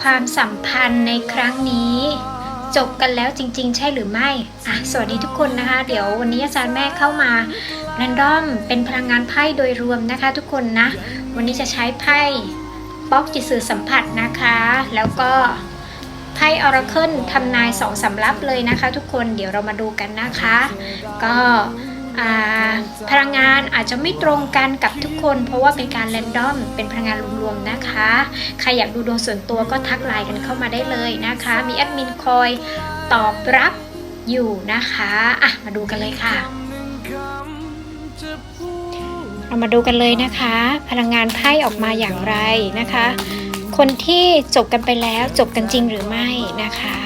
ความสัมพันธ์ในครั้งนี้ จบกันแล้วจริง ๆ ใช่หรือไม่อะสวัสดีทุกคนนะคะ เดี๋ยววันนี้อาจารย์แม่เข้ามาแรนดอมเป็นพลังงานไพ่โดยรวมนะคะ ทุกคนนะ วันนี้จะใช้ไพ่บล็อกจิตสื่อสัมผัสนะคะ แล้วก็ไพ่ออราเคิลทำนายสองสำรับเลยนะคะ ทุกคนเดี๋ยวเรามาดูกันนะคะ ก็ พลังงานอาจจะไม่ตรงกันกับทุกคน เพราะว่าเป็นการแรนดอมเป็นพลังงานรวมๆนะคะ ใครอยากดูดวงส่วนตัวก็ทักไลน์กันเข้ามาได้เลยนะคะ มีแอดมินคอยตอบรับอยู่นะคะอะมาดูกันเลยค่ะเรามาดูกันเลยนะคะ พลังงานไพ่ออกมาอย่างไรนะคะ คนที่จบกันไปแล้วจบกันจริงหรือไม่นะคะ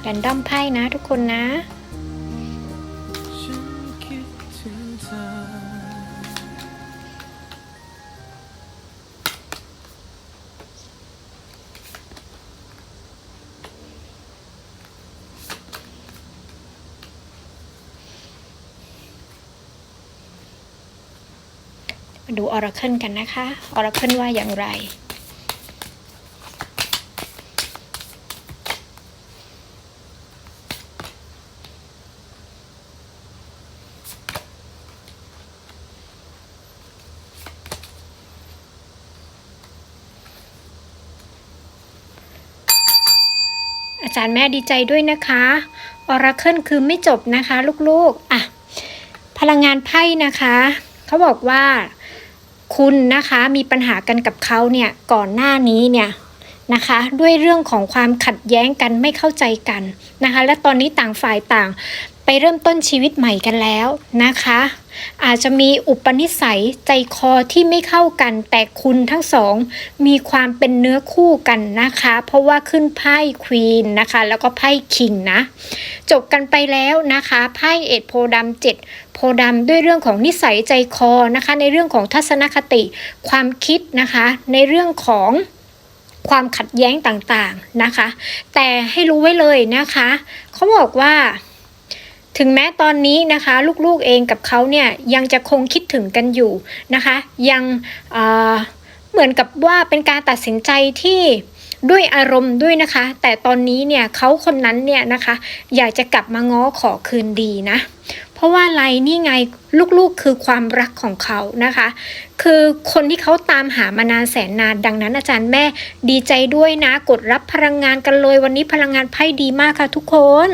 แรนดอมไพ่นะทุกคนนะ มาดูออราเคิลกันนะคะออราเคิลว่าอย่างไรอาจารย์แม่ดีใจด้วยนะคะออราเคิลคือไม่จบนะคะ ลูกๆ อะ พลังงานไพ่นะคะ เขาบอกว่า คุณนะคะมีปัญหากันกับเขาเนี่ยก่อนหน้านี้เนี่ย นะคะ ด้วยเรื่องของความขัดแย้งกันไม่เข้าใจกันนะคะ และตอนนี้ต่างฝ่ายต่างไปเริ่มต้นชีวิตใหม่กันแล้วนะคะ อาจจะมีอุปนิสัยใจคอที่ไม่เข้ากัน แต่คุณทั้งสอง มีความเป็นเนื้อคู่กันนะคะ เพราะว่าขึ้นไพ่ควีนนะคะ แล้วก็ไพ่คิงนะ จบกันไปแล้วนะคะไพ่เอ็ดโพดำเจ็ดโพดำด้วยเรื่องของนิสัยใจคอนะคะ ในเรื่องของทัศนคติ ความคิดนะคะ ในเรื่องของ ความขัดแย้งต่างๆนะคะ แต่ให้รู้ไว้เลยนะคะเขาบอกว่า ถึงแม้ตอนนี้นะคะ ลูกๆเองกับเขาเนี่ยยังจะคงคิดถึงกันอยู่นะคะ ยังเเหมือนกับว่าเป็นการตัดสินใจที่ด้วยอารมณ์ด้วยนะคะ แต่ตอนนี้เนี่ยเขาคนนั้นเนี่ยนะคะ อยากจะกลับมาง้อขอคืนดีนะเพราะว่าอะไรนี่ไงลูกๆคือความรักของเขานะคะ คือคนที่เขาตามหามานานแสนนานดังนั้นอาจารย์แม่ดีใจด้วยนะ กดรับพลังงานกันเลยวันนี้พลังงานไพ่ดีมากค่ะทุกคน